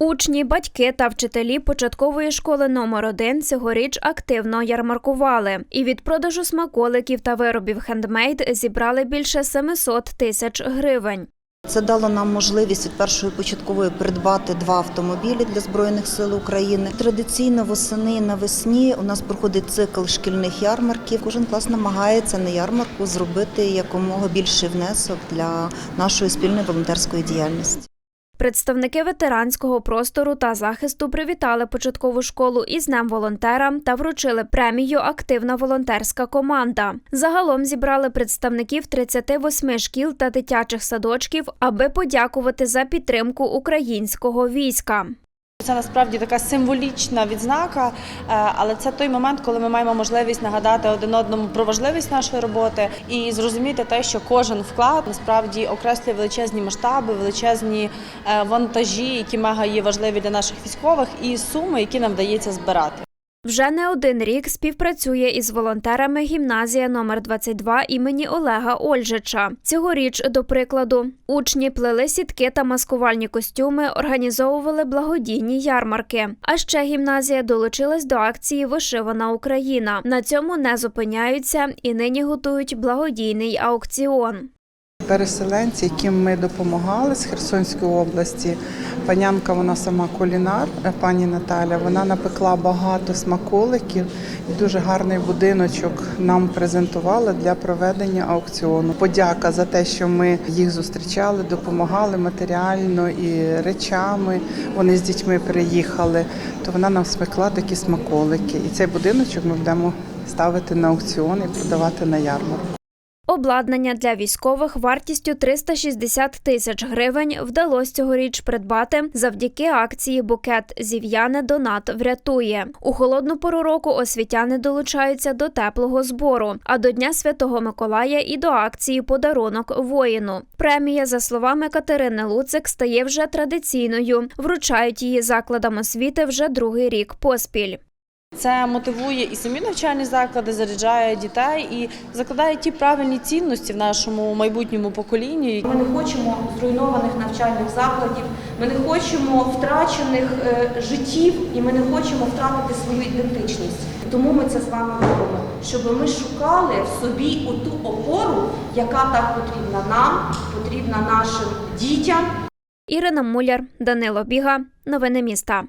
Учні, батьки та вчителі початкової школи номер 1 цьогоріч активно ярмаркували. І від продажу смаколиків та виробів хендмейд зібрали більше 700 тисяч гривень. Це дало нам можливість від першої початкової придбати два автомобілі для збройних сил України. Традиційно восени навесні у нас проходить цикл шкільних ярмарків. Кожен клас намагається на ярмарку зробити якомога більший внесок для нашої спільної волонтерської діяльності. Представники ветеранського простору та захисту привітали початкову школу із Днем волонтера та вручили премію Активна волонтерська команда. Загалом зібрали представників 38 шкіл та дитячих садочків, аби подякувати за підтримку українського війська. Це насправді така символічна відзнака, е, але це той момент, коли ми маємо можливість нагадати один одному про важливість нашої роботи і зрозуміти те, що кожен вклад насправді окреслює величезні масштаби, величезні е, вантажі, які мега є важливі для наших військових, і суми, які нам вдається збирати. Вже не один рік співпрацює із волонтерами гімназія номер 22 імені Олега Ольжича. Цьогоріч, до прикладу, учні плели сітки та маскувальні костюми, організовували благодійні ярмарки. А ще гімназія долучилась до акції Вишивана Україна. На цьому не зупиняються і нині готують благодійний аукціон. Переселенці, яким ми допомагали з Херсонської області. Панянка, вона сама кулінар, е, пані Наталя. Вона напекла багато смаколиків і дуже гарний будиночок нам презентувала для проведення аукціону. Подяка за те, що ми їх зустрічали, допомагали матеріально і речами. Вони з дітьми приїхали. То вона нам спекла такі смаколики. І цей будиночок ми будемо ставити на аукціон і продавати на ярмарку. Обладнання для військових вартістю 360 тисяч гривень вдалося цьогоріч придбати завдяки акції Букет зів'яне донат врятує. У холодну пору року освітяни долучаються до теплого збору, а до Дня Святого Миколая і до акції Подарунок воїну. Премія, за словами Катерини Луцик, стає вже традиційною. Вручають її закладам освіти вже другий рік поспіль. Це мотивує і самі навчальні заклади, заряджає дітей і закладає ті правильні цінності в нашому майбутньому поколінні. Ми не хочемо зруйнованих навчальних закладів, ми не хочемо втрачених е, життів і ми не хочемо втратити свою ідентичність. Тому ми це з вами робимо, щоб ми шукали в собі оту опору, яка так потрібна нам, потрібна нашим дітям. Ірина Муляр, Данило Біга. Новини міста.